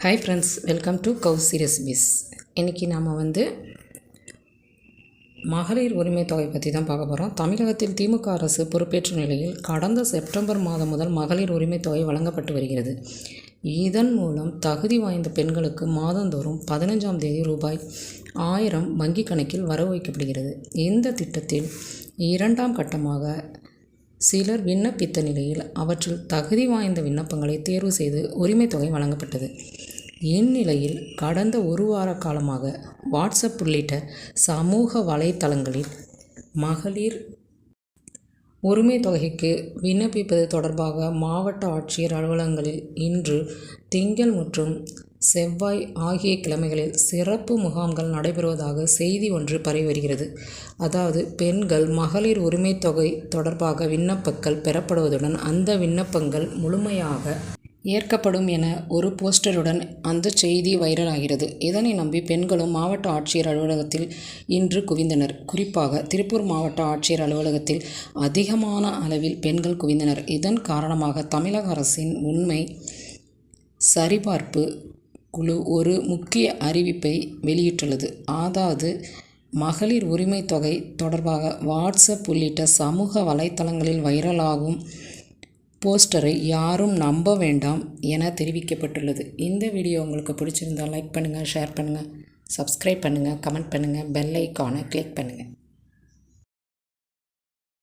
Hi friends welcome to Kousi recipes இன்றைக்கி நாம் வந்து மகளிர் உரிமை தொகை பற்றி தான் பார்க்க போகிறோம் தமிழகத்தில் திமுக அரசு பொறுப்பேற்ற நிலையில் கடந்த செப்டம்பர் மாதம் முதல் மகளிர் உரிமை தொகை வழங்கப்பட்டு வருகிறது. இதன் மூலம் தகுதி வாய்ந்த பெண்களுக்கு மாதந்தோறும் பதினஞ்சாம் தேதி ரூபாய் ஆயிரம் வங்கி கணக்கில் வரவு வைக்கப்படுகிறது. இந்த திட்டத்தில் இரண்டாம் கட்டமாக சிலர் விண்ணப்பித்த நிலையில் அவற்றில் தகுதி வாய்ந்த விண்ணப்பங்களை தேர்வு செய்து உரிமை தொகை வழங்கப்பட்டது. இந்நிலையில் கடந்த ஒரு வார காலமாக வாட்ஸ்அப் உள்ளிட்ட சமூக வலைத்தளங்களில் மகளிர் உரிமை தொகைக்கு விண்ணப்பிப்பது தொடர்பாக மாவட்ட ஆட்சியர் அலுவலகங்களில் இன்று திங்கள் மற்றும் செவ்வாய் ஆகிய கிழமைகளில் சிறப்பு முகாம்கள் நடைபெறுவதாக செய்தி ஒன்று பரவி வருகிறது அதாவது பெண்கள் மகளிர் உரிமை தொகை தொடர்பாக விண்ணப்பங்கள் பெறப்படுவதுடன் அந்த விண்ணப்பங்கள் முழுமையாக ஏற்கப்படும் என ஒரு போஸ்டருடன் அந்த செய்தி வைரலாகிறது. இதனை நம்பி பெண்களும் மாவட்ட ஆட்சியர் அலுவலகத்தில் இன்று குவிந்தனர். குறிப்பாக திருப்பூர் மாவட்ட ஆட்சியர் அலுவலகத்தில் அதிகமான அளவில் பெண்கள் குவிந்தனர். இதன் காரணமாக தமிழக அரசின் உண்மை சரிபார்ப்பு குழு ஒரு முக்கிய அறிவிப்பை வெளியிட்டுள்ளது. அதாவது மகளிர் உரிமை தொகை தொடர்பாக வாட்ஸ்அப் உள்ளிட்ட சமூக வலைத்தளங்களில் வைரலாகும் போஸ்டரை யாரும் நம்ப வேண்டாம் என தெரிவிக்கப்பட்டுள்ளது. இந்த வீடியோ உங்களுக்கு பிடிச்சிருந்தால் லைக் பண்ணுங்கள் ஷேர் பண்ணுங்கள் சப்ஸ்கிரைப் பண்ணுங்கள் கமெண்ட் பண்ணுங்கள் பெல் ஐக்கானை கிளிக் பண்ணுங்கள்